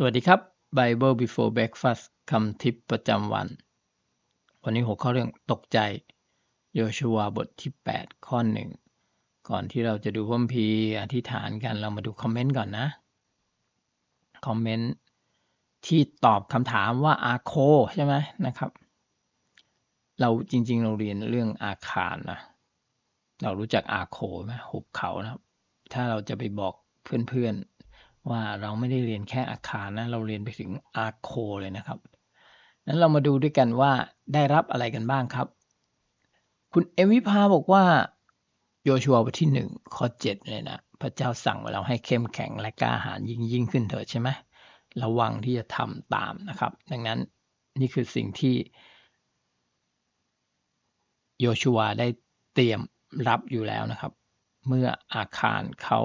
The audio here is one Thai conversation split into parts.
สวัสดีครับ Bible Before Breakfast คำทิปประจำวัน วันนี้หัวข้อเรื่องตกใจโยชัวบทที่ 8 ข้อหนึ่งก่อนที่เราจะดูพระคัมภีอธิษฐานกันเรามาดูคอมเมนต์ก่อนนะ คอมเมนต์ที่ตอบคำถามว่าอาโคใช่ไหมนะครับ เราจริง ๆ เราเรียนเรื่องอาคารนะ เรารู้จักอาโคไหมหุบเขานะครับ ถ้าเราจะไปบอกเพื่อนๆ ว่าเราไม่ได้เรียนแค่อาคารนะ เราเรียนไปถึงอาโคเลยนะครับนั้นเรามาดูด้วยกันว่าได้รับอะไรกันบ้างครับ คุณเอมวิภาบอกว่าโยชัวบทที่หนึ่งข้อเจ็ดเลยนะ พระเจ้าสั่งเราให้เข้มแข็งและกล้าหาญยิ่งยิ่งขึ้นเถิดใช่ไหมระวังที่จะทำตามนะครับ ดังนั้นนี่คือสิ่งที่โยชัวได้เตรียมรับอยู่แล้วนะครับ เมื่ออาคารเขา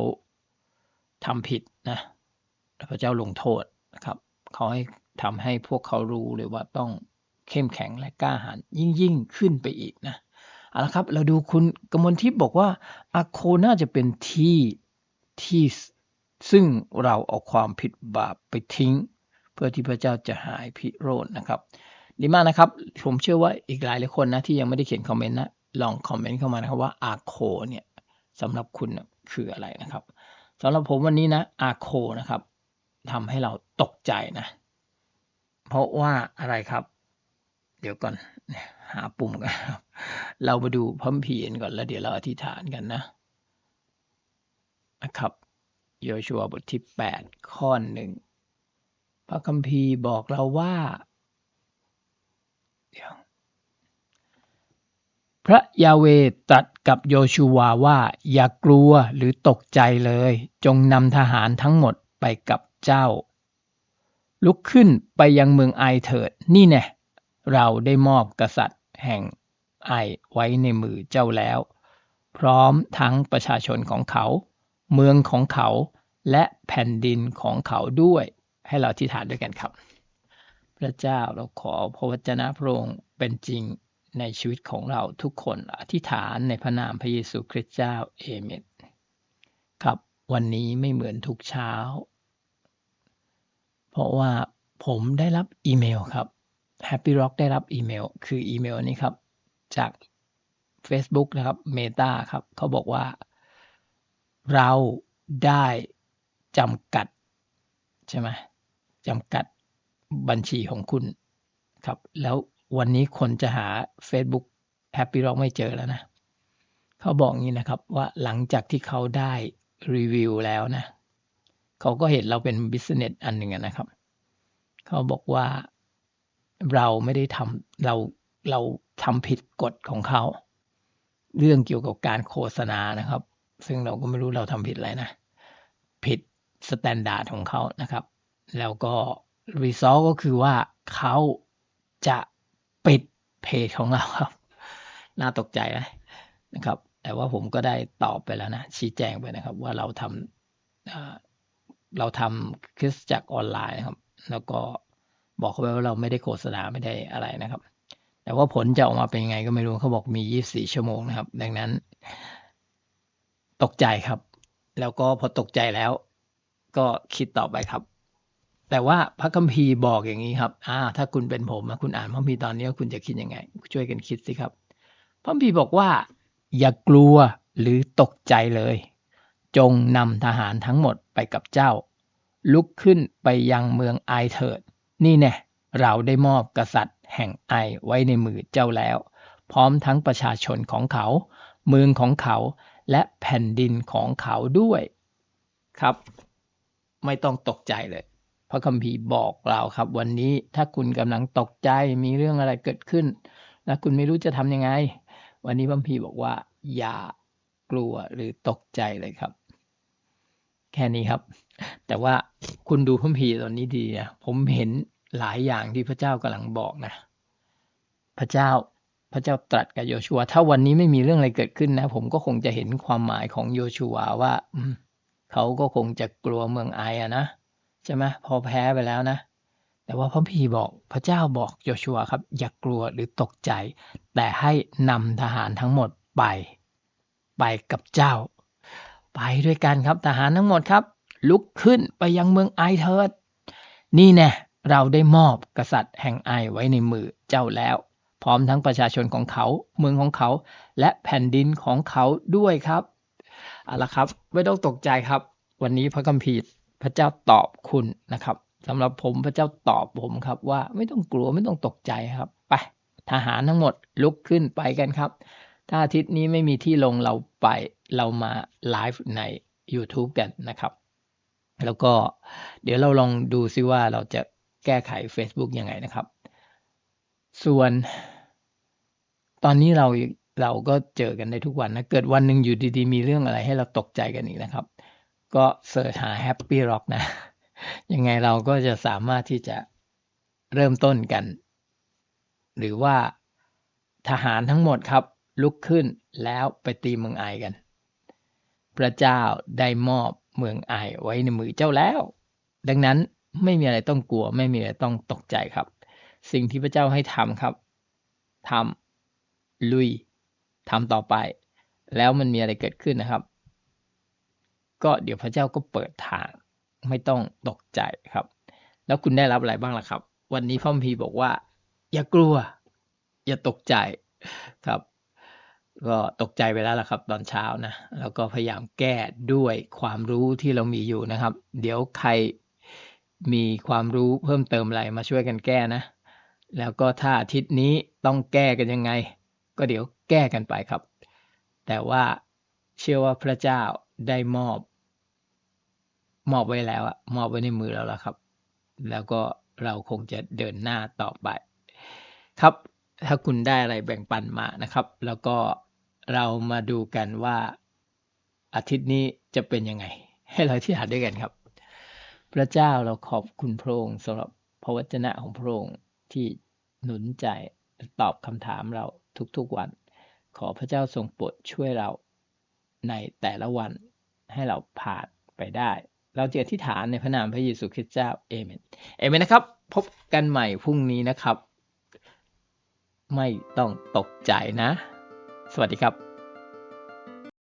ทำผิดนะพระเจ้าลงโทษนะครับเขาให้ทำให้พวกเขารู้เลยว่าต้องเข้มแข็งและกล้าหาญยิ่งยิ่งขึ้นไปอีกนะเอาละครับ เราดูคุณกมลทิพย์บอกว่าอาโคน่าจะเป็นที่ที่ซึ่งเราเอาความผิดบาปไปทิ้ง เพื่อที่พระเจ้าจะหายพิโรธนะครับ ดีมากนะครับ ผมเชื่อว่าอีกหลายหลายคนนะที่ยังไม่ได้เขียนคอมเมนต์นะลองคอมเมนต์เข้ามานะครับว่าอาโคเนี่ยสำหรับคุณนะคืออะไรนะครับ สำหรับผมวันนี้นะอาโคนะครับทำให้เราตกใจนะ เพราะว่าอะไรครับ เดี๋ยวก่อนหาปุ่มกันเรามาดูพัมพีนก่อนแล้วเดี๋ยวเราอธิษฐานกันนะนะครับโยชัวบทที่แปดข้อหนึ่งพระคัมภีร์บอกเราว่าเดี๋ยวพระยาเวตรัส กับโยชูวาว่าอย่ากลัวหรือตกใจเลย จงนำทหารทั้งหมดไปกับเจ้า ลุกขึ้นไปยังเมืองไอเถิด นี่แน่เราได้มอบกษัตริย์แห่งไอไว้ในมือเจ้าแล้ว พร้อมทั้งประชาชนของเขา เมืองของเขาและแผ่นดินของเขาด้วย ให้เราที่ฐานด้วยกันครับ พระเจ้าเราขอพระวจนะพระองค์เป็นจริง ในชีวิตของเราทุกคนอธิษฐานในพระนามพระเยซูคริสต์เจ้าเอเมนครับวันนี้ไม่เหมือนทุกเช้า เพราะว่าผมได้รับอีเมลครับ Happy Rock ได้รับอีเมล คืออีเมลนี้ครับ จาก Facebook นะครับ Meta ครับเขาบอกว่า เราได้จำกัด ใช่ไหมจำกัดบัญชีของคุณครับ แล้ว วันนี้คนจะหา Facebook Happy Rock ไม่เจอแล้วนะ เขาบอกงี้นะครับว่าหลังจากที่เขาได้รีวิวแล้วนะ เขาก็เห็นเราเป็นบิสเนสอันหนึ่งนะครับ เขาบอกว่าเราไม่ได้ทำเราเราทำผิดกฎของเขา เรื่องเกี่ยวกับการโฆษณานะครับ ซึ่งเราก็ไม่รู้เราทำผิดอะไรนะ ผิดสแตนดาร์ดของเขานะครับ แล้วก็รีซอสก็คือว่าเขาจะ ปิดเพจของเราครับ น่าตกใจนะครับ แต่ว่าผมก็ได้ตอบไปแล้วนะ ชี้แจงไปนะครับ ว่าเราทำเราทำคริสจักรออนไลน์นะครับ แล้วก็บอกเขาไปว่าเราไม่ได้โฆษณาไม่ได้อะไรนะครับ แต่ว่าผลจะออกมาเป็นยังไงก็ไม่รู้เขาบอกมี 24 ชั่วโมงนะครับ ดังนั้น ตกใจครับ แล้วก็พอตกใจแล้ว ก็คิดต่อไปครับ แต่ว่าพระคัมภีร์บอกอย่างนี้ครับอ่าถ้าคุณเป็นผมคุณอ่านพระคัมภีร์ตอนนี้คุณจะคิดยังไง ช่วยกันคิดสิครับ พระคัมภีร์บอกว่า อย่ากลัวหรือตกใจเลย จงนำทหารทั้งหมดไปกับเจ้า ลุกขึ้นไปยังเมืองไอเถิด นี่แน่เราได้มอบกษัตริย์แห่งไอไว้ในมือเจ้าแล้ว พร้อมทั้งประชาชนของเขา เมืองของเขาและแผ่นดินของเขาด้วย ครับ ไม่ต้องตกใจเลย ระคัมภีร์บอกเราครับ วันนี้ถ้าคุณกำลังตกใจมีเรื่องอะไรเกิดขึ้น และคุณไม่รู้จะทำยังไง วันนี้พระคัมภีร์บอกว่า อย่ากลัวหรือตกใจเลยครับ แค่นี้ครับ แต่ว่าคุณดูพระคัมภีร์ตอนนี้ดีนะผมเห็นหลายอย่างที่พระเจ้ากำลังบอกนะ พระเจ้าพระเจ้าตรัสกับโยชัว ถ้าวันนี้ไม่มีเรื่องอะไรเกิดขึ้นนะ ผมก็คงจะเห็นความหมายของโยชัวว่าเขาก็คงจะกลัวเมืองไออะนะ ใช่ไหมพอแพ้ไปแล้วนะ แต่ว่าพระพีบอกพระเจ้าบอกโยชัวครับ อย่ากลัวหรือตกใจ แต่ให้นำทหารทั้งหมดไป ไปกับเจ้า ไปด้วยกันครับทหารทั้งหมดครับ ลุกขึ้นไปยังเมืองไอเทิดนี่แน่เราได้มอบกษัตริย์แห่งไอไว้ในมือเจ้าแล้ว พร้อมทั้งประชาชนของเขา เมืองของเขา และแผ่นดินของเขาด้วยครับเอาละครับ ไม่ต้องตกใจครับ วันนี้พระคัมภีร์ พระเจ้าตอบคุณนะครับสำหรับผมพระเจ้าตอบผมครับว่าไม่ต้องกลัวไม่ต้องตกใจครับ ไปทหารทั้งหมดลุกขึ้นไปกันครับ ถ้าอาทิตย์นี้ไม่มีที่ลงเราไปเรามาไลฟ์ใน YouTube กันนะครับ แล้วก็เดี๋ยวเราลองดูซิว่าเราจะแก้ไข Facebook ยังไงนะครับ ส่วนตอนนี้เราเราก็เจอกันได้ทุกวันนะ เกิดวันหนึ่งอยู่ดีๆ มีเรื่องอะไรให้เราตกใจกันอีกนะครับ ก็เสิร์ชหา Happy Rock นะ ยังไงเราก็จะสามารถที่จะเริ่มต้นกัน หรือว่าทหารทั้งหมดครับ ลุกขึ้นแล้วไปตีเมืองไอกัน พระเจ้าได้มอบเมืองไอไว้ในมือเจ้าแล้ว ดังนั้นไม่มีอะไรต้องกลัว ไม่มีอะไรต้องตกใจครับ สิ่งที่พระเจ้าให้ทำครับทำลุยทำต่อไป แล้วมันมีอะไรเกิดขึ้นนะครับ ก็เดี๋ยวพระเจ้าก็เปิดทางไม่ต้องตกใจครับ แล้วคุณได้รับอะไรบ้างล่ะครับ วันนี้พ่อมพีบอกว่า อย่ากลัว อย่าตกใจครับ ก็ตกใจไปแล้วล่ะครับ ตอนเช้านะแล้วก็พยายามแก้ด้วยความรู้ที่เรามีอยู่นะครับ เดี๋ยวใครมีความรู้เพิ่มเติมอะไรมาช่วยกันแก้นะ แล้วก็ถ้าอาทิตย์นี้ต้องแก้กันยังไง ก็เดี๋ยวแก้กันไปครับ แต่ว่าเชื่อว่าพระเจ้าได้มอบ มอบไว้แล้วอะมอบไว้ในมือเราแล้วครับ แล้วก็เราคงจะเดินหน้าต่อไป ครับ ถ้าคุณได้อะไรแบ่งปันมานะครับ แล้วก็เรามาดูกันว่าอาทิตย์นี้จะเป็นยังไง ให้เราที่หาด้วยกันครับ พระเจ้าเราขอบคุณพระองค์สำหรับพระวจนะของพระองค์ที่หนุนใจตอบคำถามเราทุกๆวัน ขอพระเจ้าทรงโปรดช่วยเราในแต่ละวันให้เราผ่านไปได้ เราเจอที่ฐานในพระนามพระเยซูคริสต์เจ้าเอเมนเอเมนนะครับ พบกันใหม่พรุ่งนี้นะครับ ไม่ต้องตกใจนะ สวัสดีครับ